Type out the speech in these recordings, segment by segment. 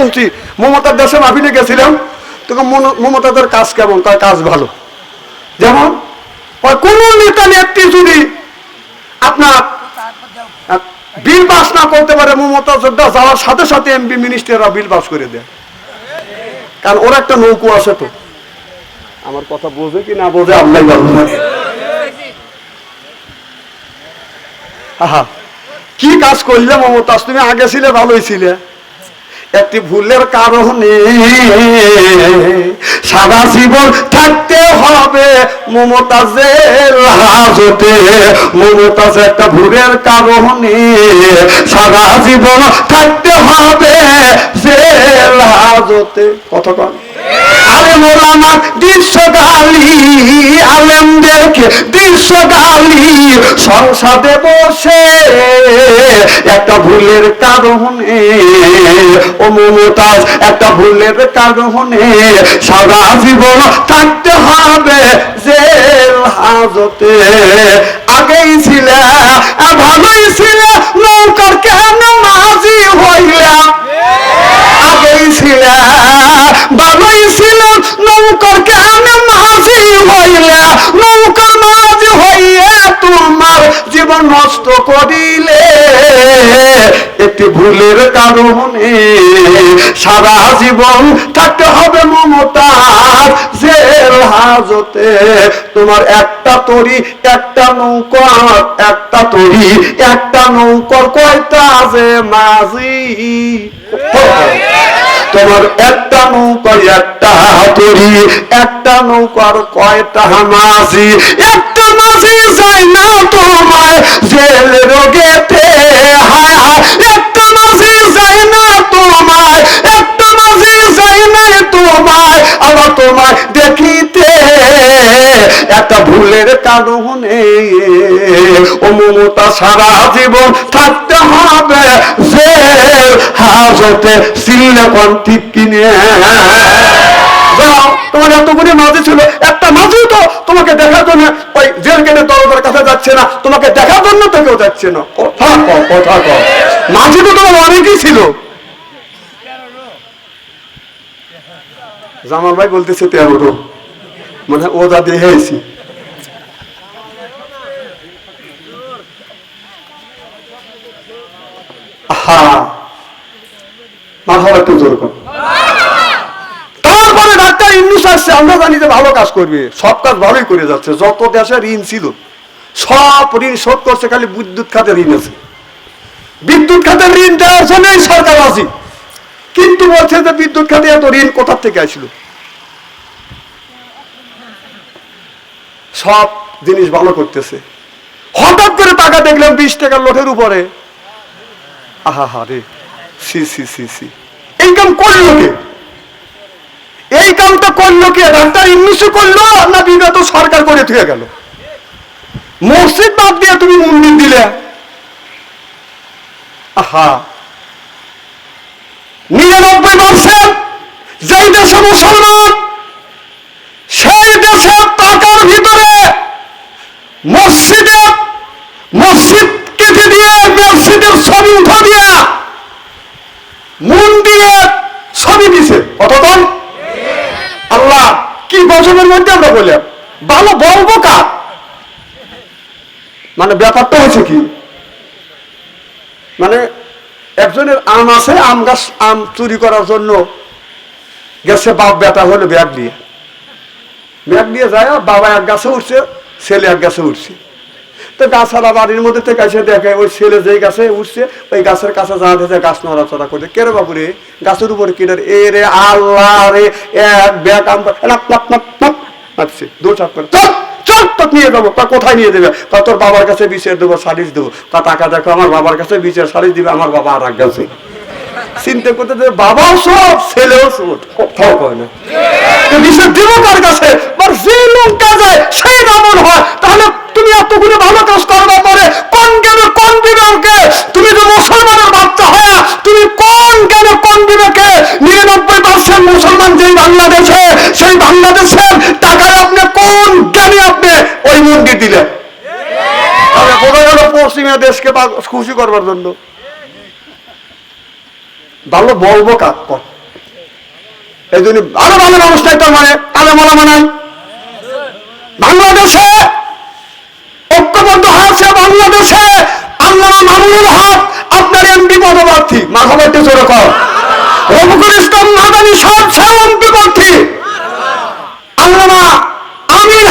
শুনছি মমতার দেশে মাহফিলে গেছিলাম তখন মমতাদের কাজ কেমন? তার কাজ ভালো। যেমন কোনো নেতা নেত্রী যদি আপনার বিল পাস না করতে পারে, মমতা যোদ্ধা যাওয়ার সাথে সাথে এমপি মিনিস্টাররা বিল পাস করে দেয়। কারণ ওর একটা নৌকো আছে তো। আমার কথা বোঝে কি না বোঝে আল্লাহ ভালো আহা, কি কাজ করলে মমতাজ? তুমি আগে ছিলে, ভালোই ছিলে। একটি ভুলের কারণে সারা জীবন থাকতে হবে মমতাজের হাজতে। মমতাজ একটা ভুলের কারণে সারা জীবন থাকতে হবে জেল হাজতে। কথা কম আলেম বসে একটা ভুলের কারণে, ও মমতাজ, একটা ভুলের কারণে সারা জীবন থাকতে হবে হাজতে। আগেই ছিলে ভালোই নৌকার কেন মাঝি হইলাম আগেই ছিল ভালোই ছিল নৌকার কেন মাঝি হইলে নৌকার মাঝি হইয়া তোমার জীবন নষ্ট করিলে। একটি ভুলের কারণে সারা জীবন থাকতে হবে মমতার জেল হাজতে। তোমার একটা তরি, একটা নৌকর একটা তরি, একটা নৌকর কয়টা যে মাঝি? তোমার একটা নৌকার একটা হাতুরি একটা নৌকার কয়টা মাঝি? একটা মাঝি যাই না তোমায় জেল রোগেতে, হায় একটা মাঝি যাই না তোমায়, একটা মাঝি যাই না তোমায়। আবার তোমায় দেখিতে একটা ভুলের কারণে ও মমতা সারা জীবন থাকতে হবে জেল হাজতে সিলেকন ঠিক কিনে তোমার এতগুলি মাঝি ছিল, একটা মাঝি তো তোমাকে দেখার জন্য ওই জেল গেলে দরজার কাছে যাচ্ছে না, তোমাকে দেখার জন্য তো কেউ যাচ্ছে না। কথা কও কথা কও। মাঝি তো তোমার অনেকই ছিল। জামাল ভাই বলতেছে তেরোটো মানে ও যা দেখেছি হ্যাঁ মাথা একটু জোর তারপরে ডাক্তার ইন্নুস আসছে, আমরা জানি যে ভালো কাজ করবে। সব কাজ ভালোই করে যাচ্ছে, যত দেশে ঋণ ছিল, সব ঋণ শোধ করছে, খালি বিদ্যুৎ খাতে ঋণ আছে। বিদ্যুৎ খাতে ঋণ দেওয়ার জন্যই সরকার আছে কিন্তু বলছে যে বিদ্যুৎ খাতে এত ঋণ কোথার থেকে আসলো? সব জিনিস ভালো করতেছে। হঠাৎ করে টাকা দেখলাম বিশ টাকার লোটের উপরে। আহা রে, সি সি সি সি। এই কাম করল কে? এই কামটা করল কে? ডাক্তার ইংলিশে করল না বিগত সরকার করে থুয়ে গেল? মসজিদ বাদ দিয়ে তুমি মন্দির দিলে? আহা। নিরানব্বই পার্সেন্ট যেই দেশে মুসলমান সেই দেশে টাকার ভিতরে মসজিদে মসজিদ কেটে দিয়ে মসজিদের ছবি উঠা দিয়া মন্দিরে ছবি দিছে কতক্ষণ আল্লাহ কি গজবের মধ্যে আমরা বললাম ভালো বলব কার? মানে ব্যাপারটা হয়েছে কি? মানে একজনের আম আছে, আম গাছ, আম চুরি করার জন্য গেছে বাপ বেটা হলো ব্যাগ নিয়ে। ব্যাগ নিয়ে যায়, বাবা এক গাছে উঠছে, ছেলে এক গাছে উঠছে। তো গাছালা বাড়ির মধ্যে থেকে এসে দেখে, ওই ছেলে যেই গাছে উঠছে, ওই গাছের কাছে যা দেখে গাছ নড়াচড়া করে কে রে বাবু রে গাছের উপরে কি রে এ রে আল্লাহ রে, এক ব্যাগ আম লাপ লাপ লাপ লাপ মারছে দৌড় চাপ করে চল চল, তোকে নিয়ে যাব, তা কোথায় নিয়ে দেবে তা তোর বাবার কাছে বিচার দেবো, সালিশ দেবো। তা টাকা দেখো, আমার বাবার কাছে বিচার, সালিশ দিবে, আমার বাবা আর গেছে চিন্তা করতে যে বাবাও সব ছেলেও সব কয় না। বিচার দেবো কার কাছে? যে সেই হয়, তাহলে তুমি এতগুলো ভালো কাজ করবার দেশকে খুশি করবার জন্য। ভালো বলব কাক এই জন্য ভালো ভালো নাই তার মানে তাহলে মনে মানাই। বাংলাদেশে, ঐক্যবদ্ধ হয়েছে বাংলাদেশে আল্লাহ মামুনুল হক আপনার এমপি পদপ্রার্থী। মাখাবাইতে জোরে কর। সেও এমপি প্রার্থী। আমির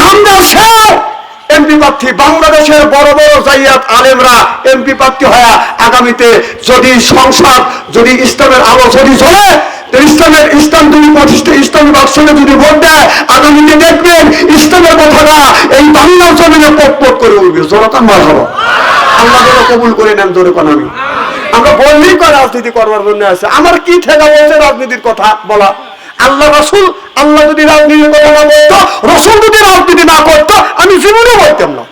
প্রার্থী বাংলাদেশের বড় বড় জাইয়াত আলেমরা এমপি প্রার্থী হয়ে আগামীতে যদি সংসদ, যদি ইসলামের আলো যদি জ্বলে ইসলামের ইসলাম তুমি প্রতিষ্ঠা ইসলামী বাক্সনে যদি ভোট দেয়, আগামীতে দেখবেন ইসলামের কথাটা এই বাংলার জমিনে পট পট করে উঠবে। জনতা মার হব আল্লাহ যেন কবুল করে নেন জোরে কোন আমি। আমরা বললেই করে রাজনীতি করবার জন্য আছে। আমার কি ঠেকা বলছে রাজনীতির কথা? বলা। আল্লাহ রসুল আল্লাহ যদি রাজনীতি না রসুল যদি রাজনীতি না করতো, আমি জীবনে বলতাম না।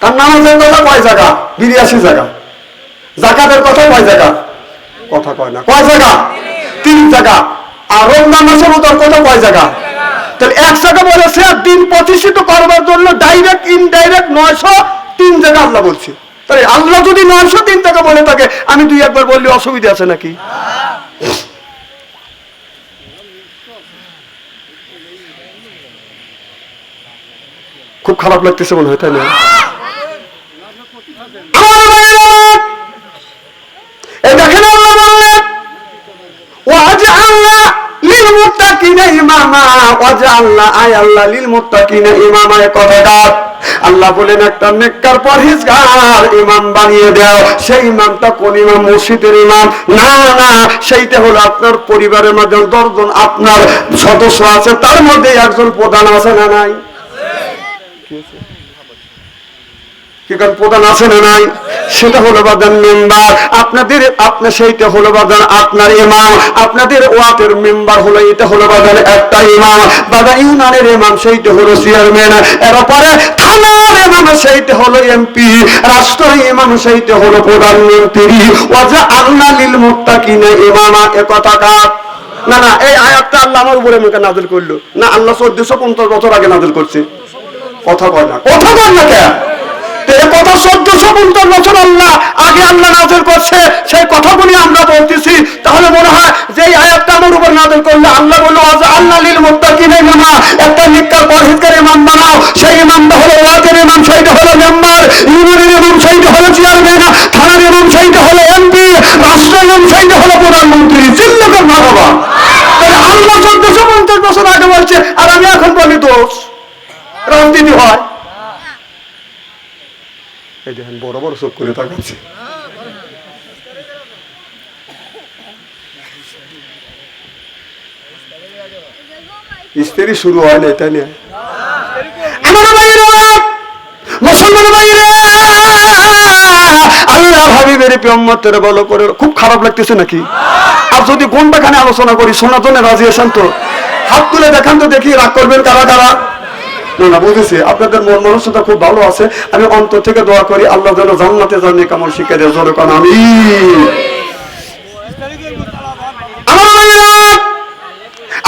তার নামাজের কথা কয় জায়গা? বিরিয়াশি জায়গা। জাকাতের কথা কয় জায়গা? কথা কয় না। কয় জায়গা? তিন জায়গা। আর উত্তর কথা কয় জায়গা? তাহলে এক জায়গা বলেছে, দিন প্রতিষ্ঠিত করবার জন্য ডাইরেক্ট ইনডাইরেক্ট নয়শো তিন জায়গা আল্লাহ বলছে। তাহলে আল্লাহ যদি নয়শো তিন জায়গা বলে থাকে, আমি দুই একবার বললে অসুবিধা আছে নাকি? খুব খারাপ লাগতেছে মনে হয়, তাই না? আল্লাহ বলেন একটা নেককার ইমাম বানিয়ে সেই ইমামটা কোন ইমাম? মসজিদের ইমাম? না না, সেইটা হলো আপনার পরিবারের মধ্যে দশজন আপনার সদস্য আছে, তার মধ্যে একজন প্রধান আছে না নাই? কারণ প্রধান আছে না নাই? সেটা হলো মেম্বার। আপনাদের আপনার সেইটা হলো আপনার ইমাম। আপনাদের মেম্বার হলো, এটা হলো একটা ইমাম। ইমাম, সেইটা হলো চেয়ারম্যান। এরপরে থানার ইমাম, সেইটা হলো এমপি। রাষ্ট্র ইমাম, সেইটা হলো প্রধানমন্ত্রী। ওয়াজা আল্লাহ লিল ইমামা না না, এই আয়াতটা আল্লাহ আমার উপরে নাজিল করল। না, আল্লাহ চোদ্দশো পঞ্চাশ বছর আগে নাজিল করছে। কথা কয় না। কথা কয় না কেন? কথা চোদ্দশো পঞ্চাশ বছর আল্লাহ আগে আল্লাহ নাজের করছে, সেই কথাগুলি আমরা বলতেছি। তাহলে মনে হয় যে এই আয়াতটা আমার উপর নাজের করলে আল্লাহ বলল আল্লাহ লীল মুত্তাকিন ইমামা একটা নিকার পরহিতকার ইমাম বানাও। সেই ইমামটা হলো ওয়াজের ইমাম, সেইটা হলো মেম্বার। ইউনিয়নের ইমাম, সেইটা হলো চেয়ারম্যান। থানার ইমাম, সেইটা হলো এমপি। রাষ্ট্রের ইমাম, সেইটা হলো প্রধানমন্ত্রী। বাবা। তাহলে আল্লাহ চোদ্দশো পঞ্চাশ বছর আগে বলছে, আর আমি এখন বলি দোষ। রাজনীতি হয়। এই দেখেন বড় বড় চোখ করে তাকাচ্ছে। স্ত্রী শুরু হয় না এটা নিয়ে আমার মুসলমান ভাইরা আল্লাহ হাবিবের প্রিয়ম্মতের বলো করে খুব খারাপ লাগতেছে নাকি? আর যদি কোনটাখানে আলোচনা করি শোনার জন্য রাজি আছেন তো? হাত তুলে দেখান তো দেখি রাগ করবেন কারা কারা? না, বুঝেছি। আপনাদের মন মনস্যতা খুব ভালো আছে। আমি অন্তর থেকে দোয়া করি, আল্লাহ যেন জান্নাতে জানি কেমন শিখে দেয় আমি আমার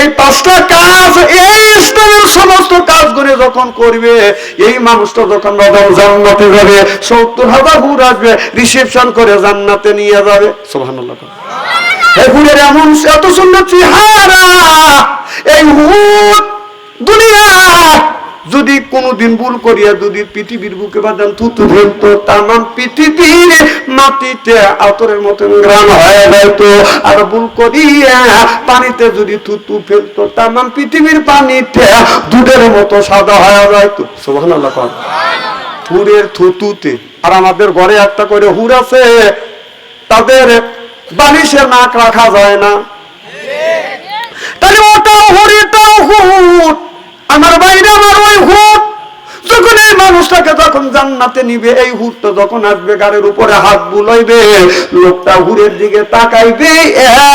এই পাঁচটা কাজ, এই ইসলামের সমস্ত কাজগুলো যখন করবে, এই মানুষটা যখন জান্নাতে যাবে, সত্তর হাজার হুর আসবে রিসেপশন করে জান্নাতে নিয়ে যাবে। সোহানুল্লাহ এগুলের এমন এত সুন্দর চেহারা, এই হুদ দুনিয়া যদি কোনদিন ভুল করিয়া যদি পৃথিবীর বুকে বাদান থুতু ফেলতো তার নাম পৃথিবীর মাটিতে আতরের মতন গ্রাম হয়ে যাইতো। আর ভুল করিয়া পানিতে যদি থুতু ফেলতো, তার নাম পৃথিবীর পানিতে দুধের মতো সাদা হয়ে যাইতো। সুবহানাল্লাহ কন। হুরের থুতুতে। আর আমাদের ঘরে একটা করে হুর আছে, তাদের বালিশে নাক রাখা যায় না। তাহলে ওটাও হুর এটাও হুর। আমার বাইরে আমার ওই হুর যখন এই মানুষটাকে যখন জান্নাতে নিবে, এই হুরটা যখন আসবে, গাড়ির উপরে হাত বুলাইবে, লোকটা হুরের দিকে তাকাইবে,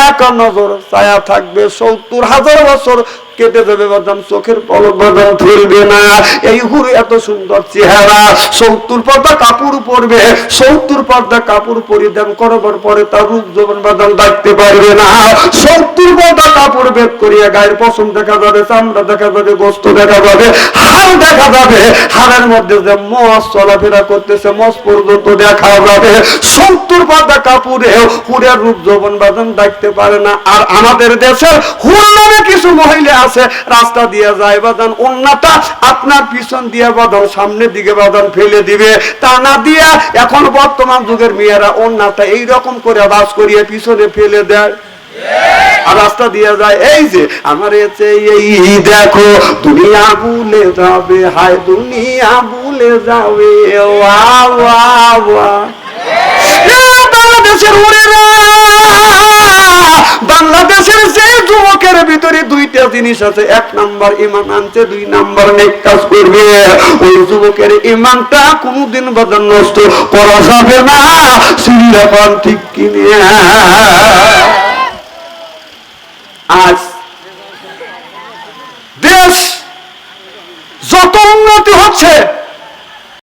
এক নজর ছায়া থাকবে, সত্তর হাজার বছর কেটে যাবে, বাদাম চোখের পলক বাদাম ফেলবে না। এই হুরে এত সুন্দর চেহারা, সত্তর পর্দা কাপড় পরবে, সত্তর পর্দা কাপড় পরিধান করবার পরে তার রূপ বাদাম পারবে না, সত্তর পর্দা কাপড় বেদ করিয়া গায়ের পছন্দ দেখা যাবে, চামড়া দেখা যাবে, গোস্ত দেখা যাবে হাড় দেখা যাবে। হাড়ের মধ্যে যে মস চলাফেরা করতেছে, মস পর্যন্ত দেখা যাবে। সত্তর পর্দা কাপড়ে হুরের রূপ যৌবন বাদাম ডাকতে পারে না। আর আমাদের দেশের হুর কিছু মহিলা আছে, রাস্তা দিয়ে যায় বাদান অন্যটা আপনার পিছন দিয়ে বাদান সামনের দিকে বাদান ফেলে দিবে। তা না দিয়া এখন বর্তমান যুগের মেয়েরা অন্যটা এইরকম করে বাস করিয়ে পিছনে ফেলে দেয়। রাস্তা দিয়ে যায়, এই যে আমার এতে এই দেখো, দুনিয়া ভুলে যাবে, হায়, দুনিয়া ভুলে যাবে। বাংলাদেশের বাংলাদেশের যে যুবকের ভিতরে দুইটা জিনিস আছে। এক নাম্বার ইমান আনছে, দুই নাম্বার নেক কাজ করবে। ওই যুবকের ইমানটা কোনদিন বদল নষ্ট করা যাবে না সিরিয়াপান ঠিক কিনে। আজ দেশ যত উন্নতি হচ্ছে